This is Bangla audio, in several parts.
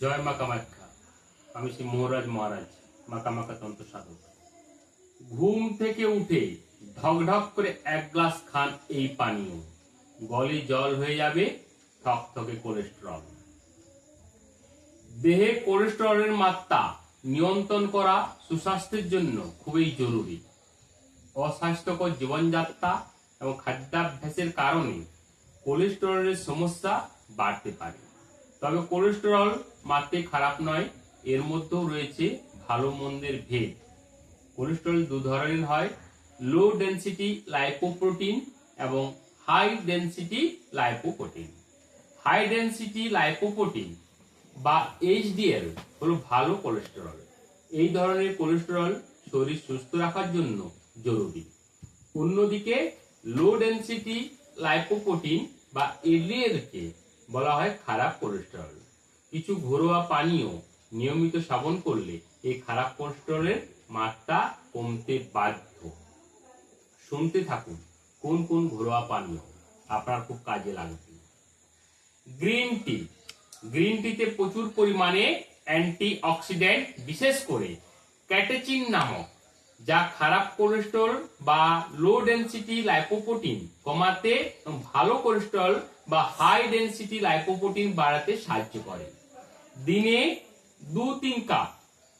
জয় মা কামাখ্যা। আমি শ্রী মোহরাজ মহারাজ, মা কামাখ্যা তন্ত্র সাধক। ঘুম থেকে উঠে ঢক ঢক করে এক গ্লাস খান এই পানীয়। গলে জল হয়ে যাবে থকথকে কোলেস্টেরল। দেহে কোলেস্টেরলের মাত্রা নিয়ন্ত্রণ করা সুস্বাস্থ্যের জন্য খুবই জরুরি। অস্বাস্থ্যকর জীবনযাত্রা এবং খাদ্যাভ্যাসের কারণে কোলেস্টেরলের সমস্যা বাড়তে পারে। তবে কোলেস্টেরল মাত্রে খারাপ নয়, এর মধ্যেও রয়েছে ভালো মন্দের ভেদ। কোলেস্টেরল দু ধরনের হয় লো ডেনসিটি লাইপোপ্রোটিন এবং high density lipoprotein high density lipoprotein বা এইচডিএল হলো ভালো কোলেস্টেরল এই ধরনের কোলেস্টেরল শরীর সুস্থ রাখার জন্য জরুরি। অন্যদিকে লো ডেনসিটি লাইপোপ্রোটিন বা এলডিএল কে বলা হয় খারাপ কোলেস্টেরল। কিছু ঘরোয়া পানীয় নিয়মিত সেবন করলে এই খারাপ কোলেস্টেরলের মাত্রা কমতে বাধ্য। শুনতে থাকুন, কোন কোন ঘরোয়া পানীয় আপনার খুব কাজে লাগবে। Green tea. গ্রিন টিতে প্রচুর পরিমাণে অ্যান্টি অক্সিডেন্ট বিশেষ করে ক্যাটেচিন নামক যা খারাপ কোলেস্ট্রল বা লো ডেনসিটি লাইপোপ্রোটিন কমাতে এবং ভালো কোলেস্ট্রল বা হাই ডেনসিটি লাইপোপ্রোটিন বাড়াতে সাহায্য করে। দিনে দু তিন কাপ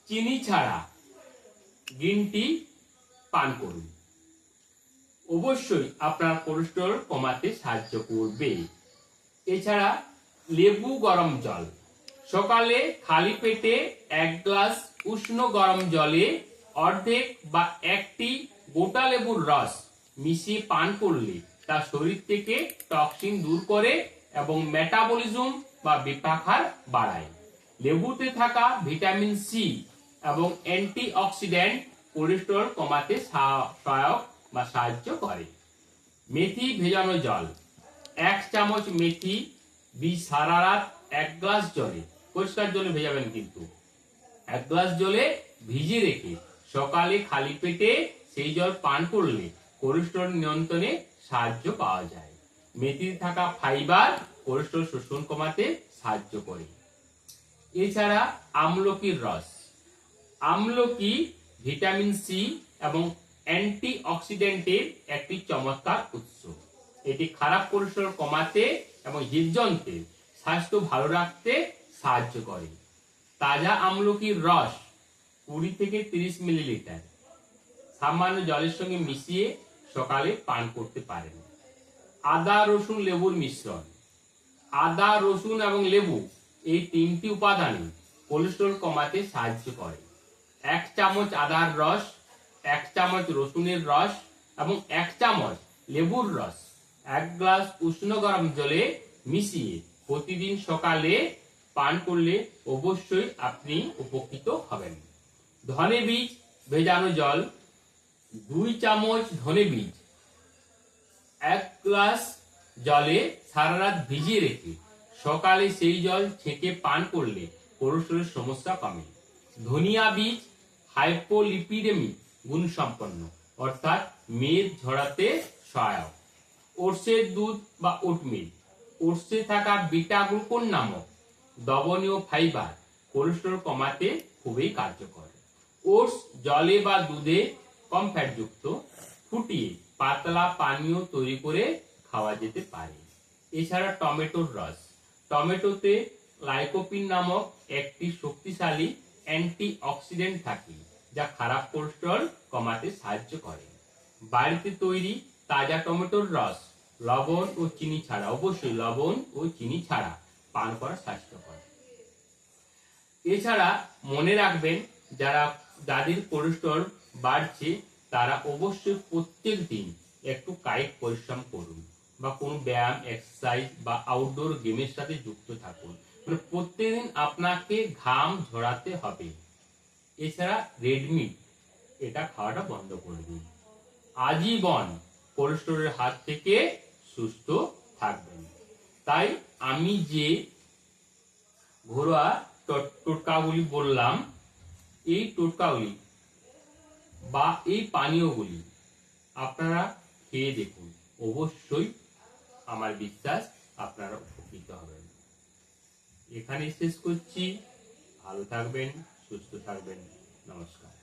চিনি ছাড়া গ্রিন টি পান করুন। অবশ্যই আপনার কোলেস্ট্রল কমাতে সাহায্য করবে। এছাড়া লেবু গরম জল। সকালে খালি পেটে এক গ্লাস উষ্ণ গরম জলে অর্ধেক বা একটি গোটা লেবুর রস মিশিয়ে পান করলে তা শরীর থেকে টক্সিন দূর করে এবং মেটাবলিজম বা বিপাখার বাড়ায়। লেবুতে থাকা ভিটামিন সি এবং অ্যান্টি অক্সিডেন্ট কোলেস্টেরল কমাতে সহায়ক বা সাহায্য করে। মেথি ভেজানো জল। এক চামচ মেথি বীজ সারা রাত এক গ্লাস জলে। পরিষ্কার জলে ভেজাবেন কিন্তু। এক গ্লাস জলে ভিজিয়ে রেখে সকালে খালি পেটে সেই জল পান করলে কোলেস্টেরল নিয়ন্ত্রণে সাহায্য পাওয়া যায়। মেথিতে থাকা ফাইবার কোলেস্টেরল শোষণ কমাতে সাহায্য করে। এছাড়া আমলকির রস। আমলকি, ভিটামিন সি এবং অ্যান্টি অক্সিডেন্টের একটি চমৎকার উৎস। এটি খারাপ কোলেস্টেরল কমাতে এবং হৃদযন্ত্রের স্বাস্থ্য ভালো রাখতে সাহায্য করে। তাজা আমলকির রস কুড়ি থেকে তিরিশ মিলিলিটার। সামান্য জলের সঙ্গে মিশিয়ে সকালে পান করতে পারেন। আদা, রসুন, লেবুর মিশ্রণ। আদা, রসুন এবং লেবু এই তিনটি উপাদানই কোলেস্টেরল কমাতে সাহায্য করে। এক চামচ আদার রস, এক চামচ রসুনের রস এবং এক চামচ লেবুর রস এক গ্লাস উষ্ণ গরম জলে মিশিয়ে প্রতিদিন সকালে পান করলে অবশ্যই আপনি উপকৃত হবেন। ধনে বীজ ভেজানো জল, দুই চামচ ধনে বীজ, এক গ্লাস জলে সারা রাত ভিজিয়ে রেখে সকালে সেই জল ছেঁকে পান করলে কোলেস্টেরলের সমস্যা কমে। ধনিয়া বীজ হাইপোলিপিডেমি গুণ সম্পন্ন অর্থাৎ মেদ ঝরাতে সহায়ক। ওটসের দুধ বা ওটমিল, ওটসে থাকা বিটা গ্লুকোন নামক দ্রবণীয় ফাইবার কোলেস্টেরল কমাতে খুবই কার্যকর। ওটস জলে বা দুধে কম ফ্যাটযুক্ত, ফুটিয়ে পাতলা পানীয় তৈরি করে খাওয়া যেতে পারে। এছাড়া টমেটোর রস। টমেটোতে লাইকোপিন নামক একটি শক্তিশালী অ্যান্টি থাকে, যা খারাপ কোলেস্টেরল কমাতে সাহায্য করে। বাড়িতে তৈরি তাজা টমেটোর রস, লবণ ও চিনি ছাড়া, অবশ্যই লবণ ও চিনি ছাড়া পান করা স্বাস্থ্যকর। এছাড়া মনে রাখবেন, যারা যাদের কোলেস্টেরল বাড়ছে, তারা অবশ্যই প্রত্যেক দিন একটু কায়িক পরিশ্রম করুন বা কোনো ব্যায়াম এক্সারসাইজ বা আউটডোর গেমের সাথে যুক্ত থাকুন। মানে প্রত্যেকদিন আপনাকে ঘাম ঝরাতে হবে। এছাড়া রেডমি এটা খাওয়াটা বন্ধ করে দিন। আজীবন কোলেস্টেরলের হাত থেকে সুস্থ থাকবেন। তাই আমি যে ঘরোয়া টোটকাগুলি বললাম এই টোটকাগুলি বা এই পানীয়গুলি আপনারা খেয়ে দেখুন। অবশ্যই আমার বিশ্বাস আপনারা উপকৃত হবেন। এখানেই শেষ করছি। ভালো থাকবেন, সুস্থ থাকবেন। নমস্কার।